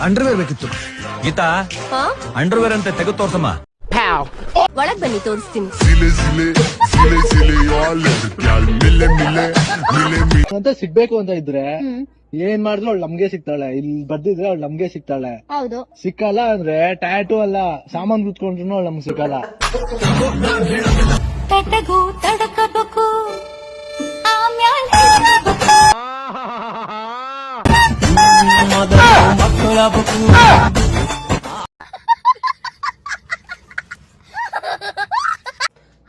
Underwear ಬೇಕಿತ್ತು. ಗೀತಾ ಹಾ? Underwear ಅಂತ ತೆಗೆದು ತೋರ್ಸಮ್ಮ. ಒಳಗ್ ಬನ್ನಿ ತೋರಿಸ್ತೀನಿ. ಅಂತ ಸಿಗ್ಬೇಕು ಅಂತ ಇದ್ರೆ ಏನ್ ಮಾಡಿದ್ರು ಅವ್ಳು ನಮ್ಗೆ ಸಿಗ್ತಾಳೆ. ಇಲ್ಲಿ ಬರ್ದಿದ್ರೆ ಅವ್ಳು ನಮ್ಗೆ ಸಿಗ್ತಾಳೆ. ಹೌದು. ಸಿಕ್ಕಲ್ಲ ಅಂದ್ರೆ ಟ್ಯಾಟು ಅಲ್ಲ ಸಾಮಾನ್ ಕುತ್ಕೊಂಡ್ರು ಅವ್ಳು ನಮ್ಗೆ ಸಿಕ್ಕಲ್ಲ. ತಡಕಬೇಕು.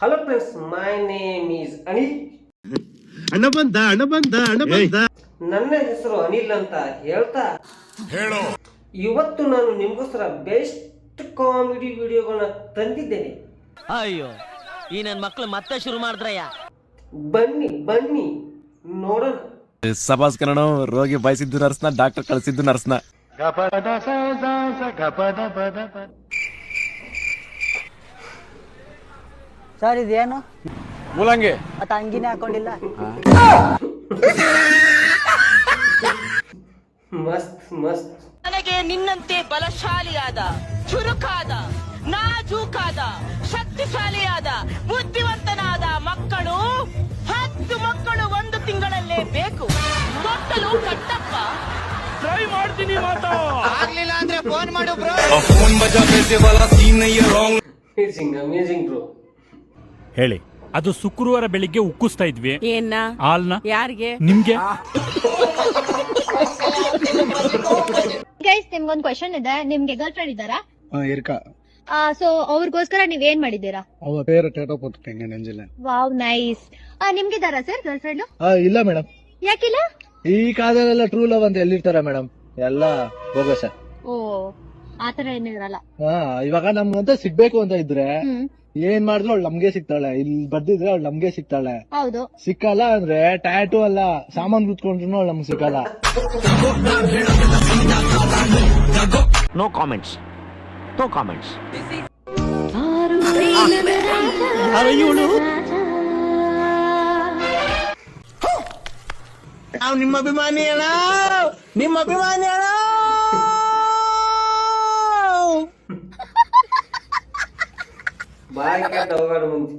Hello friends my name is Anil ಅಣ್ಣ ಬಂದ ಅಣ್ಣ ಬಂದ ಹಣ ಬಂದ. ನನ್ನ ಹೆಸರು ಅನಿಲ್ ಅಂತ ಹೇಳ್ತಾ. ಇವತ್ತು ನಾನು ನಿಮಗೋಸ್ಕರ ಬೆಸ್ಟ್ ಕಾಮಿಡಿ ವಿಡಿಯೋಗಳನ್ನ ತಂದಿದ್ದೇನೆ. ಅಯ್ಯೋ ಈ ನನ್ನ ಮಕ್ಕಳು ಮತ್ತೆ ಶುರು ಮಾಡಿದ್ರಯ್ಯ. ಬನ್ನಿ ಬನ್ನಿ ನೋಡೋಣ. ಸಭಾಸ್ಕರಣ ಕನ್ನಡ ರೋಗಿ ಬಯಸಿದ್ದು ನರ್ಸ್ನ ಡಾಕ್ಟರ್ ಕಳಿಸಿದ್ದು ನರ್ಸ್ನ. ಸರ್ ಇದೇನು? ಮೂಲಂಗಿ. ಮತ್ತೆ ಅಂಗಿನೇ ಹಾಕೊಂಡಿಲ್ಲ. ಮಸ್ತ್ ಮಸ್ತ್. ನನಗೆ ನಿನ್ನಂತೆ ಬಲಶಾಲಿಯಾದ ಚುರುಕಾದ ನಾಜೂಕಾದ ಶಕ್ತಿಶಾಲಿಯಾದ ಬುದ್ಧಿವಂತನಾದ ಮಕ್ಕಳು ಹತ್ತು ಮಕ್ಕಳು ಒಂದು ತಿಂಗಳಲ್ಲೇ ಬೇಕು. ಮಕ್ಕಳು ಟ್ರೈ ಮಾಡ್ತೀನಿ ಮಾತಾ. ಅಮೇಜಿಂಗ್ ಅಮೇಜಿಂಗ್ ಬ್ರೋ ಹೇಳಿ. ಅದು ಶುಕ್ರವಾರ ಬೆಳಿಗ್ಗೆ ಉಕ್ಕಿಸ್ತಾ ಇದ್ವಿ. ಏನ? ಹಾಲ್ನ? ಯಾರಿಗೆ? ನಿಮ್ಗೆ? ಗೈಸ್ ನಿಮ್ಗೊಂದ್ ಕ್ವಶನ್ ಇದೆ. ನಿಮ್ಗೆ ಗರ್ಲ್ ಫ್ರೆಂಡ್ ಇದ್ದಾರಾ ಇರ್ಕ. ಸೊ ಅವ್ರಿಗೋಸ್ಕರ ನೀವ್ ಏನ್ ಮಾಡಿದ್ದೀರಾ? ಅವ ಪೇರು ಟೇಟೋ ಪೊಟ್ಟಿಟ್ಟೆಂಗೆ ನೆಂಜಿಲ್ಲ ವಾವ್ ನೈಸ್ ನಿಮ್ಗಿದ್ದಾರಾ ಸರ್ ಗರ್ಲ್ ಫ್ರೆಂಡ್ ಇಲ್ಲ ಮೇಡಮ್ ಯಾಕಿಲ್ಲ? ಈ ಕಾಲದಲ್ಲೆಲ್ಲ ಟ್ರೂ ಲವ್ ಅಂತ ಎಲ್ಲಿರ್ತಾರ ಮೇಡಮ್ ಎಲ್ಲ ಬೋಗಸ ಓ ಆತರ ಏನು ಇರಲ್ಲ. ಹಾ ಇವಾಗ ನಮ್ಗಂತ ಸಿಗ್ಬೇಕು ಅಂತ ಇದ್ರೆ ಹ್ಮ್. ಏನ್ ಮಾಡಿದ್ರು ಅವ್ಳು ನಮ್ಗೆ ಸಿಗ್ತಾಳೆ. ಇಲ್ಲಿ ಬರ್ದಿದ್ರೆ ಅವ್ಳು ನಮ್ಗೆ ಸಿಗ್ತಾಳೆ. ಹೌದು. ಸಿಕ್ಕಲ್ಲ ಅಂದ್ರೆ ಟ್ಯಾಟು ಅಲ್ಲ ಸಾಮಾನ್ ಕುತ್ಕೊಂಡ್ರು ಅವ್ಳು ನಮ್ಗೆ ಸಿಕ್ಕಲ್ಲ. ನೋ ಕಾಮೆಂಟ್ಸ್ ನೋ ಕಾಮೆಂಟ್ಸ್ ನಾವು ನಿಮ್ಮ ಅಭಿಮಾನಿ ಅಣ್ಣ. ನಿಮ್ಮ ಅಭಿಮಾನಿ ಅಣ್ಣ. ಬಾಯ್ ಕೆಟ್ಟ ಹೋಗಾಡ ಮುಂಚೆ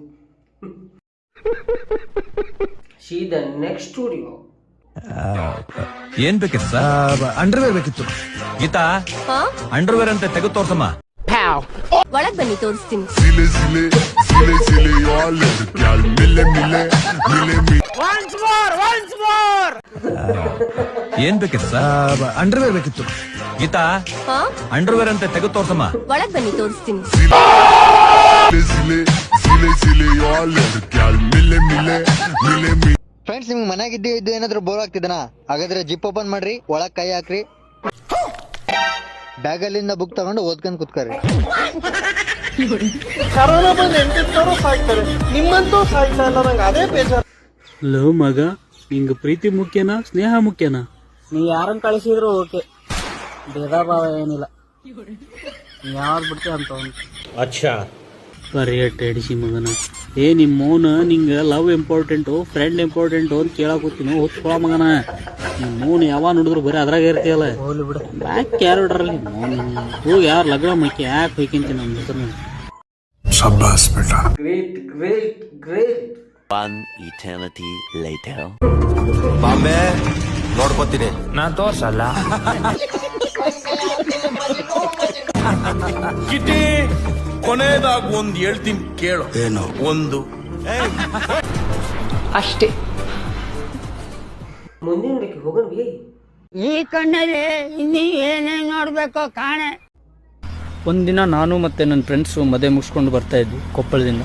ಸೀದಾ ನೆಕ್ಸ್ಟ್ ಸ್ಟುಡಿಯೋ ಏನ್ ಬೇಕಿತ್ತು ಸರ್? ಅಂಡರ್ವೇರ್ ಬೇಕಿತ್ತು. ಗೀತಾ ಹಾ? ಅಂಡರ್ವೇರ್ ಅಂತ ತೆಗೆದು ತೋರ್ಸಮ್ಮ. ಒಳಗ್ ಬನ್ನಿ ತೋರಿಸ್ತೀನಿ. ಏನ್ ಬೇಕಿತ್ತು ಸರ್? ಅಂಡರ್ವೇರ್ ಬೇಕಿತ್ತು. ಗೀತಾ ಹಾ? ಅಂಡರ್ವೇರ್ ಅಂತ ತೆಗೆದು ತೋರ್ಸಮ್ಮ. ಒಳಗ್ ಬನ್ನಿ ತೋರಿಸ್ತೀನಿ. ಫ್ರೆಂಡ್ಸ್ ನಿಮ್ಗೆ ಮನೆಗಿದ್ದು ಇದ್ದು ಏನಾದ್ರು ಬೋರ್ ಆಗ್ತಿದನಾ? ಹಾಗಾದ್ರೆ ಜಿಪ್ ಓಪನ್ ಮಾಡ್ರಿ ಒಳಗ್ ಕೈ ಹಾಕ್ರಿ. ಬ್ಯಾಗ್ ಅಲ್ಲಿಂದ ಬುಕ್ ತಗೊಂಡು ಓದ್ಕೊಂಡ್ ಕುತ್ಕರಿ. ಕರೋನಾ ಬಂದು ಎಂಟೆಂಟವರು ಸಾಯ್ತಾರೆ? ನಿಮ್ಮಂತೂ ಸಾಯ್ತಾ ಇಲ್ಲ ನಂಗೆ ಅದೇ ಬೇಜಾರು. ಲವ್ ಮಗ ನಿಂಗ ಪ್ರೀತಿ ಮುಖ್ಯನಾ ಸ್ನೇಹ ಮುಖ್ಯನಾ? ನೀ ಯಾರನ್ನ ಕಳಿಸಿದ್ರು ಓಕೆ. ಭೇದ ಭಾವ ಏನಿಲ್ಲ. ಯಾವ್ದು ಬಿಡ್ತೀವಿ ಅಂತ ಪರಿಯಟ್ ಎಡಿಸಿ ಮಗನ. ಏ ನಿಮ್ಮ ಮೌನ ನಿಂಗ ಲವ್ ಇಂಪಾರ್ಟೆಂಟು ಫ್ರೆಂಡ್ ಇಂಪಾರ್ಟೆಂಟು ಅಂತ ಕೇಳಾಕತ್ತೀನಿ ಹೊತ್ಕೊಳ ಮಗನ. ನಿಮ್ಮ ಮೌನ್ ಯಾವಾಗ ನೋಡಿದ್ರು ಬರೀ ಅದ್ರಾಗ ಇರ್ತೀಯಲ್ಲ. ಬ್ಯಾಕ್ ಯಾರು ಇಡ್ರಲ್ಲಿ ಹೋಗಿ ಯಾರು ಲಗ್ನ ಮಕ್ಕಿ ಯಾಕೆ ಹೋಯ್ಕಿಂತೀನಿ ನಮ್ಮ ಹೆಸರು? Great great great one eternity later Bombay ನೋಡ್ಕೋತೀನಿ. ನಾ ತೋರ್ಸಲ್ಲ. ಕಿಟಿ ಕೊನೆಯದಾಗಿ ಒಂದು ಹೇಳ್ತೀನಿ ಕೇಳು. ಏನು? ಒಂದು. ಅಷ್ಟೇ. ಮುಂದಿನ ಬೇಕು ಹೋಗೋಣ ಈ ಕಣ್ಣಲ್ಲಿ ಇನ್ನೀ ಏನೇನು ನೋಡಬೇಕು ಕಾಣೆ. ಒಂದಿನ ನಾನು ಮತ್ತು ನನ್ನ ಫ್ರೆಂಡ್ಸು ಮದುವೆ ಮುಗಿಸ್ಕೊಂಡು ಬರ್ತಾ ಇದ್ವಿ ಕೊಪ್ಪಳದಿಂದ.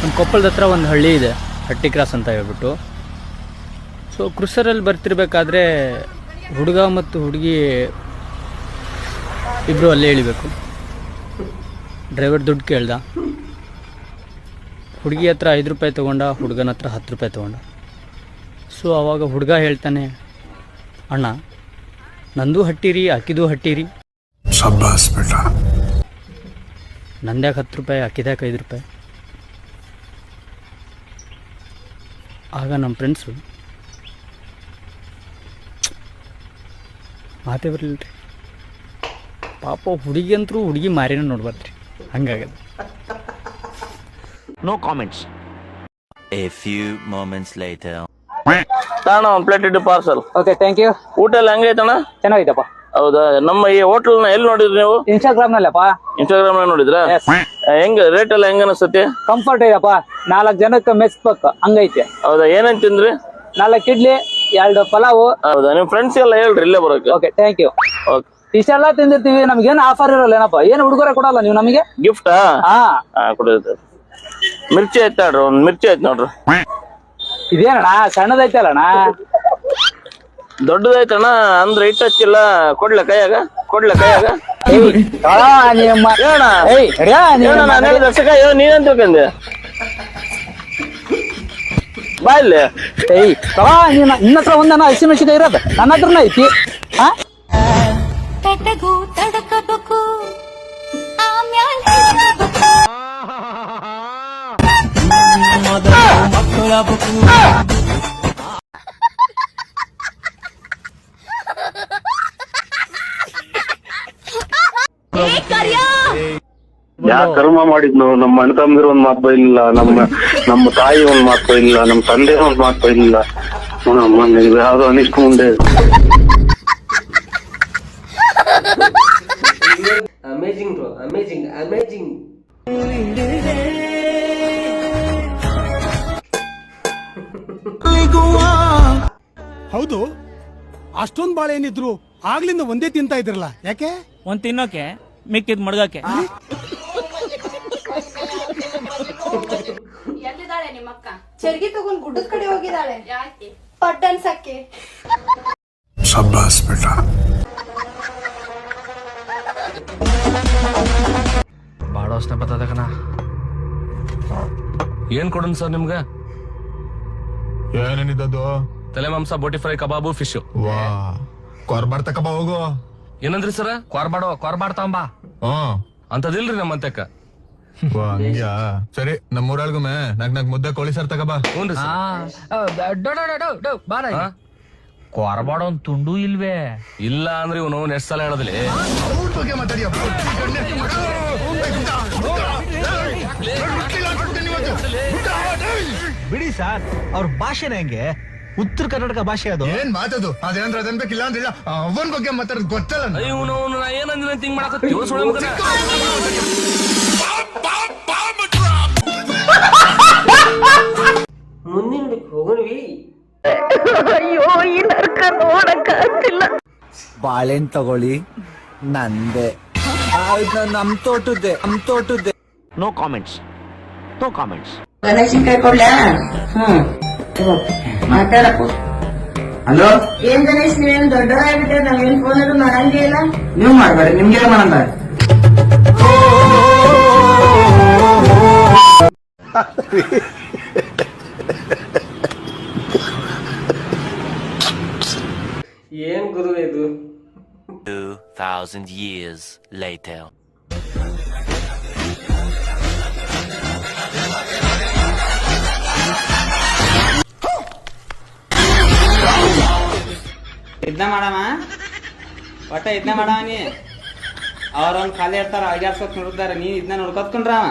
ನಮ್ಮ ಕೊಪ್ಪಳದ ಹತ್ರ ಒಂದು ಹಳ್ಳಿ ಇದೆ ಹಟ್ಟಿ ಕ್ರಾಸ್ ಅಂತ ಹೇಳ್ಬಿಟ್ಟು. ಸೊ ಕ್ರುಸರಲ್ಲಿ ಬರ್ತಿರ್ಬೇಕಾದ್ರೆ ಹುಡುಗ ಮತ್ತು ಹುಡುಗಿ ಇಬ್ಬರು ಅಲ್ಲೇ ಇಳಿಬೇಕು. ಡ್ರೈವರ್ ದುಡ್ಡು ಕೇಳ್ದ. ಹುಡುಗಿ ಹತ್ರ ಐದು ರೂಪಾಯಿ ತೊಗೊಂಡ ಹುಡುಗನ ಹತ್ರ ಹತ್ತು ರೂಪಾಯಿ ತೊಗೊಂಡ. ಸೊ ಆವಾಗ ಹುಡುಗ ಹೇಳ್ತಾನೆ ಅಣ್ಣ ನಂದು ಹಟ್ಟಿರಿ ಅಕ್ಕಿದು ಹಟ್ಟಿರಿ. ನಂದ್ಯಾಕೆ ಹತ್ತು ರೂಪಾಯಿ ಅಕ್ಕಿದ್ಯಾಕೆ ಐದು ರೂಪಾಯಿ. ಆಗ ನಮ್ಮ ಫ್ರೆಂಡ್ಸು ಮಾತೇ ಬರಲಿಲ್ಲ ರೀ ಪಾಪ ಹುಡುಗಿ ಅಂತರೂ ಹುಡುಗಿ ಮಾರಿನ ನೋಡ್ಬಾರ್ದ್ರಿ. ಹಂಗಾಗದು no comments a few moments later ತಾಣ ಒಂದು ಪ್ಲೇಟ್ ಇಟ್ಟು ಪಾರ್ಸಲ್ ಓಕೆ ಥ್ಯಾಂಕ್ ಯು ಊಟ ಎಲ್ಲ ಹೆಂಗೈತಣ್ಣ? ಚೆನ್ನಾಗಿದೆಪ್ಪ ಹೌದಾ? ನಮ್ಮ ಈ ಹೋಟೆಲ್ನ ಎಲ್ಲಿ ನೋಡಿದ್ರಿ ನೀವು? ಇನ್ಸ್ಟಾಗ್ರಾಮ್ ನಲ್ಲಪ್ಪ ಇನ್ಸ್ಟಾಗ್ರಾಮ್ ನೋಡಿದ್ರಾ? ಹೆಂಗ ರೇಟ್ ಎಲ್ಲ ಹೆಂಗ ಅನಿಸ್ತತಿ? ಕಂಫರ್ಟ್ ಇದೆಯಪ್ಪ. ನಾಲ್ಕು ಜನಕ್ಕೆ ಮೆಚ್ಬೇಕು ಹಂಗೈತೆ. ಹೌದಾ? ಏನಂತ ತಿಂದ್ರಿ? ನಾಲ್ಕು ಇಡ್ಲಿ ಎರಡು ಪಲಾವು. ಹೌದಾ? ನಿಮ್ ಫ್ರೆಂಡ್ಸ್ ಎಲ್ಲ ಹೇಳ್ರಿ ಇಲ್ಲೇ ಬರೋಕೆ. ಓಕೆ ಥ್ಯಾಂಕ್ ಯು ಓಕೆ ಇಷ್ಟೆಲ್ಲ ತಿಂದಿರ್ತೀವಿ ನಮ್ಗೇನು ಆಫರ್ ಇರಲ್ಲ ಏನಪ್ಪ ಏನು ಉಡುಗೊರೆ ಕೊಡಲ್ಲ ನೀವು ನಮಗೆ? ಗಿಫ್ಟ್ ಹಾ. ಮಿರ್ಚಿ ಐತೆ ನೋಡ್ರಿ ಒಂದ್ ಮಿರ್ಚಿ ಐತೆ ನೋಡ್ರಿ. ಇದೇನಣ್ಣ ಸಣ್ಣದೈತಲ್ಲಣ್ಣ? ದೊಡ್ಡದೈತಣ್ಣ ಅಂದ್ರೆ ಇಟ್ಟು ಹಚ್ಚಿಲ್ಲ. ಕೊಡ್ಲ ಕೈಯಾಗ? ಕೊಡ್ಲ ಕೈಯಾಗ? ಏಯ್. ತಳ ನಿಮ್ಮ ಹೇಳ ಏಯ್ ನಡ್ಯಾ ಹೇಳ ನಾನು ಹೇಳಿದ ದರ್ಶಕ ಅಯ್ಯೋ ನೀನಂತ ತಿಳ್ಕೊಂಡೆ? ಬಾ ಇಲ್ಲಿ. ಏಯ್ ನಿನ್ನ ನಿನ್ನ ಹತ್ರ ಒಂದನ ಹಸಿಮೆಣಸಿನ ಇರೋದು. ನನ್ನ ಹತ್ರನ ಐತಿ. ಹಾ? ತಟಗೂ ತಡಕಬೇಕು. ಯಾ ಕರ್ಮ ಮಾಡಿದ್ನು? ನಮ್ಮ ಅಣ್ಣ ತಮ್ಮದಿರು ಒಂದ್ ಮಾತು ಬೈಲಿಲ್ಲ, ನಮ್ಮ ನಮ್ಮ ತಾಯಿ ಒಂದ್ ಮಾತು ಇಲ್ಲ ನಮ್ಮ ತಂದೆ ಒಂದ್ ಮಾತು ನಮ್ಮ, ಯಾವ್ದೋ ಅನಿಷ್ಟ ಮುಂದೆ. ಅಮೇಜಿಂಗ್ ಬ್ರೋ ಅಮೇಜಿಂಗ್ ಅಮೇಜಿಂಗ್ ಹೌದು ಅಷ್ಟೊಂದ್ ಬಾಳೆ ಏನಿದ್ರು ಆಗ್ಲಿಂದ ಒಂದೇ ತಿಂತಾ ಇದ್ರಲ್ಲ ಯಾಕೆ? ಒಂದ್ ತಿನ್ನೋಕೆ ಮಿಕ್ಕಿದ್ ಮಡ್ಗಕ್ಕೆ. ಎಲ್ಲಿದ್ದಾಳೆ ನಿಮ್ಮಕ್ಕ? ಚರ್ಗಿ ತಗೊಂಡ್ ಗುಡ್ಡದ ಕಡೆ ಹೋಗಿದ್ದಾಳೆ. ಯಾಕೆ? ಪಟ್ ಅನ್ಸಕ್ಕೆ बेटा ಬಾಳ ವಾಸನೆ ಬರ್ತದ ಕಣ. ಏನ್ ಕೊಡೋಣ ಸರ್ ನಿಮ್ಗೆ? ಏನೇನಿದ್ದದು? ತಲೆ ಮಾಂಸ ಬೋಟಿ ಫ್ರೈ ಕಬಾಬು ಫಿಶ್ ವಾ ಕೊರ್ಬಾರ್ ತಕಬ ಹೋಗು. ಏನಂದ್ರಿ ಸರ? ಕೊರ್ಬಾಡೋ ಕೊರ್ಬಾಡ್ ಹ್ಮ್ ಅಂತದಿಲ್ರಿ ನಮ್ಮಂತೆಕ್ಕ ವಾ ಹಂಗ್ಯಾ? ಸರಿ ನಮ್ಮೂರಾಳ್ಗುಮೆ ನಾಕ್ ನಾಕ್ ಮುದ್ದೆ ಕೋಳಿ ಸರ್ ತಗಬಾ ಹ್ಞೂನ್ರಿ ಸರ್. ಕೊರಬಾಡ ಒಂದ್ ತುಂಡು ಇಲ್ವೇ? ಇಲ್ಲ ಅಂದ್ರೆ ಇವನು ಎಷ್ಟು ಸಲ ಹೇಳೋದಿಲ್ಲ. ಬಿಡಿ ಸರ್ ಅವ್ರ ಭಾಷೆನ ಹೆಂಗೆ? ಉತ್ತರ ಕರ್ನಾಟಕ ಭಾಷೆ ಅದು. ಏನ್ ಮಾತದು ಅದೇನಂದ್ರೆ ಅದನ್ ಬೇಕಿಲ್ಲ ಅಂದ್ರಿಲ್ಲ ಅವನ್ ಬಗ್ಗೆ ಮಾತಾಡೋದು ಗೊತ್ತಲ್ಲ ಇವನು ನಾ ಏನಂದಿನ ತಿಂಗ್ ಮಾಡಕತ್ತೀವ ಸುಳ್ಳು ಈ ನರ್ಕ ನೋಡಕ್ಕಾಗ್ತಿಲ್ಲ ಬಾಳೆಹಣ್ಣು ತಗೊಳ್ಳಿ ನಂದೆ. ನಮ್ ತೋಟದ್ದೆ ನಮ್ ತೋಟದ್ದೆ. No comments no comments hello? ಏನ್ ಗಣೇಶ್ ನೀವೇನು ದೊಡ್ಡವರಾಗ್ಬಿಟ್ಟೆ ನಾವೇನ್ ಫೋನ್ ಅದು ಮಾಡಂಗೇ ಇಲ್ಲ? ನೀವು ಮಾಡ್ಬೇಡಿ ನಿಮ್ಗೆ ಮಾಡಂತ ಏನ್ ಗುರು ಇದು. ಟೂ ಥೌಸಂಡ್ ಇಯರ್ಸ್ ಲೇಟರ್ ಇದನ್ನ ಮಾಡಮ್ಮ? ಒಟ್ಟ ಇದನ್ನ ಮಾಡವ ನೀ. ಅವ್ರೊಂದ್ ಖಾಲಿ ಇರ್ತಾರ ಐದಾರು ಸತ್ ನೋಡಿದಾರ ನೀ ಇದನ್ನ ನೋಡ್ಕೊತ್ಕೊಂಡ್ರ ಅವ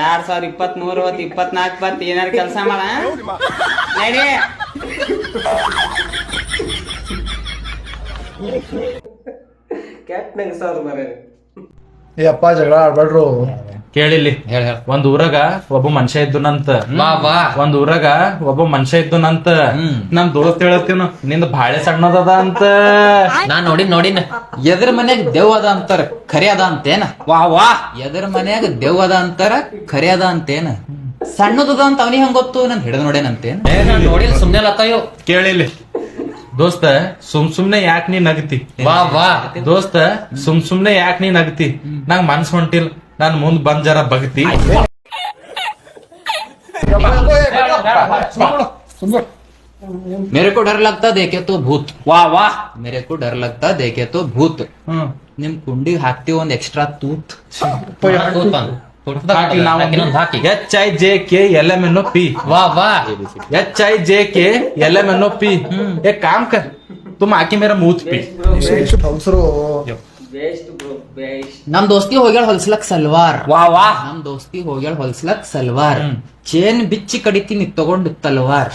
ಎರಡ್ ಸಾವಿರ ಇಪ್ಪತ್ತ್ ಮೂರು ಹೊತ್ತು ಇಪ್ಪತ್ನಾಲ್ಕು ಬತ್ ಏನಾರು ಕೆಲಸ ಮಾಡ ನಡಿ ಕ್ಯಾಟ್ನಾಗ ಸಾರು ಮರ ಏ ಅಪ್ಪ ಜಗಳ ಆಡ್ಬೇಡ್ರು. ಕೇಳಿಲ್ಲಿ ಒಂದ್ ಊರಾಗ ಒಬ್ಬ ಮನುಷ್ಯ ಇದ್ದನಂತ ಒಂದ್ ಊರಾಗ ಒಬ್ಬ ಮನುಷ್ಯ ಇದ್ದನಂತ ನಮ್ ದೋಸ್ತ್ ಹೇಳತ್ತೇನು ನಿಂದ ಬಾಳೆ ಸಣ್ಣದದ ಅಂತ. ನಾ ನೋಡಿ ನೋಡಿನ. ಎದ್ರ ಮನ್ಯಾಗ ದೇವ್ ಅದ ಅಂತಾರ ಖರೆ ಅದ ಅಂತೇನ? ವಾ ವಾ. ಎದ್ರ ಮನ್ಯಾಗ ದೇವ್ ಅದ ಅಂತಾರ ಖರೆ ಅದ ಅಂತೇನ? ಸಣ್ಣದದ ಅಂತ ಅವನಿಗೆ ಹಂಗ ಗೊತ್ತು? ನನ್ ಹಿಡಿದು ನೋಡೇನಂತೇನ್? ನೋಡಿಲ್ಲ ಸುಮ್ನೆ ಲತ್ತಾಯೋ ಕೇಳಿಲ್ಲಿ. ದೋಸ್ತ ಸುಮ್ ಸುಮ್ನೆ ಯಾಕ್ ನೀ ನಗತಿ ವಾ ವಾ ದೋಸ್ತ ಸುಮ್ ಸುಮ್ನೆ ಯಾಕ್ ನೀ ನಗತಿ ನಂಗ್ ಮನ್ಸ್ ಹೊಂಟಿಲ್ ನಾನ್ ಮುಂದ್ ಬಂದ್ ಜರ ಬಗತಿ मेरे को डर लगता देखे तो भूत ವಾ ವಾ मेरे को डर लगता देखे तो भूत ಹ್ಮ್ ನಿಮ್ ಕುಂಡಿ ಹಾಕ್ತಿವಿ ಒಂದ್ ಎಕ್ಸ್ಟ್ರಾ ತೂತ್ ಹಾಕಿ ನಾವು H I J K L M N O P ವಾ ವಾ H I J K L M N O P एक काम कर तुम आके मेरा मुंह पी ಹೌಸರು ವೇಸ್ಟ್ ಬ್ರೋ ಬೆಸ್ಟ್ ನಮ್ ದೋಸ್ತಿ ಹೋಗ್ಯಾಳ ಹೊಲ್ಸ್ಲಕ್ ಸಲ್ವಾರ್ ವಾ ವಾ ನಮ್ ದೋಸ್ತಿ ಹೋಗ್ಯಾಳ ಹೊಲ್ಸ್ಲಕ್ ಸಲ್ವಾರ್ ಚೇನ್ ಬಿಚ್ಚಿ ಕಡಿತೀನಿ ತಗೊಂಡು ತಲ್ವಾರ್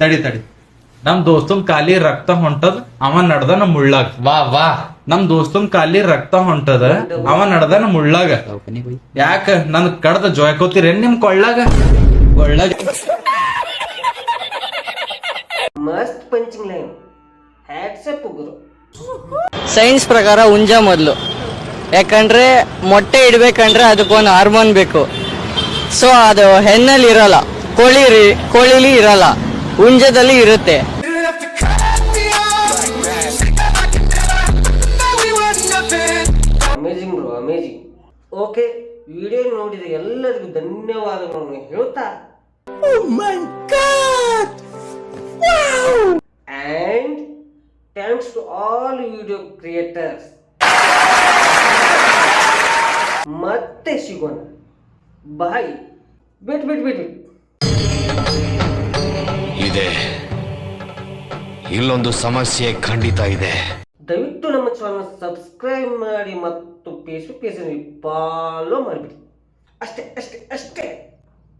ತಡಿ ತಡಿ ನಮ್ ದೋಸ್ತನ್ ಖಾಲಿ ರಕ್ತ ಹೊಂಟದ ಅವ ನಡ್ದ ನಮ್ ಮುಳ್ಳಾಗ ವಾ ವಾ ನಮ್ ದೋಸ್ತನ್ ಕಾಲಿ ರಕ್ತ ಹೊಂಟದ ಅವ ನಡದ ನಮ್ ಉಳ್ಳಾಗ. ಯಾಕ? ನನ್ ಕಡ್ದ ಜೋಯ್ಕೋತೀರೇನ್ ನಿಮ್ ಕೊಳ್ಳಾಗ? ಕೊಳ್ಳಾಗ. ಮಸ್ತ್ ಪಂಚಿಂಗ್ ಲೈನ್. ಹ್ಯಾಟ್ಸಪ್ ಗುರು ಸೈನ್ಸ್ ಪ್ರಕಾರ ಉಂಜ ಮೊದಲು. ಯಾಕಂದ್ರೆ ಮೊಟ್ಟೆ ಇಡ್ಬೇಕಂದ್ರೆ ಅದಕ್ಕೊಂದು ಹಾರ್ಮೋನ್ ಬೇಕು. ಸೊ ಅದು ಹೆಣ್ಣಲ್ಲಿ ಇರಲ್ಲ ಕೋಳಿ ಕೋಳಿಲಿ ಇರಲ್ಲ ಉಂಜದಲ್ಲಿ ಇರುತ್ತೆ. ಓಕೆ ವಿಡಿಯೋ ನೋಡಿದ ಎಲ್ಲರಿಗೂ ಧನ್ಯವಾದಗಳನ್ನು ಹೇಳ್ತಾ. And thanks to all video creators ಮತ್ತೆ ಸಿಗೋಣ. ಬಾಯ್ ಬಿಟ್ ಬಿಟ್ ಬಿಟ್ ಬಿಟ್. ಇದೆ. ಇಲ್ಲೊಂದು ಸಮಸ್ಯೆ ಖಂಡಿತ ಇದೆ. ದಯವಿಟ್ಟು ನಮ್ಮ ಚಾನಲ್ ಸಬ್ಸ್ಕ್ರೈಬ್ ಮಾಡಿ ಮತ್ತು ಫೇಸ್ಬುಕ್ ಪೇಜಲ್ಲಿ ಫಾಲೋ ಮಾಡಿಬಿಡಿ ಅಷ್ಟೇ ಅಷ್ಟೇ ಅಷ್ಟೇ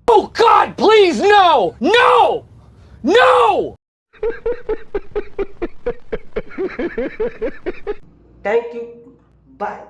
Oh God, please, no! No! No! Thank you bye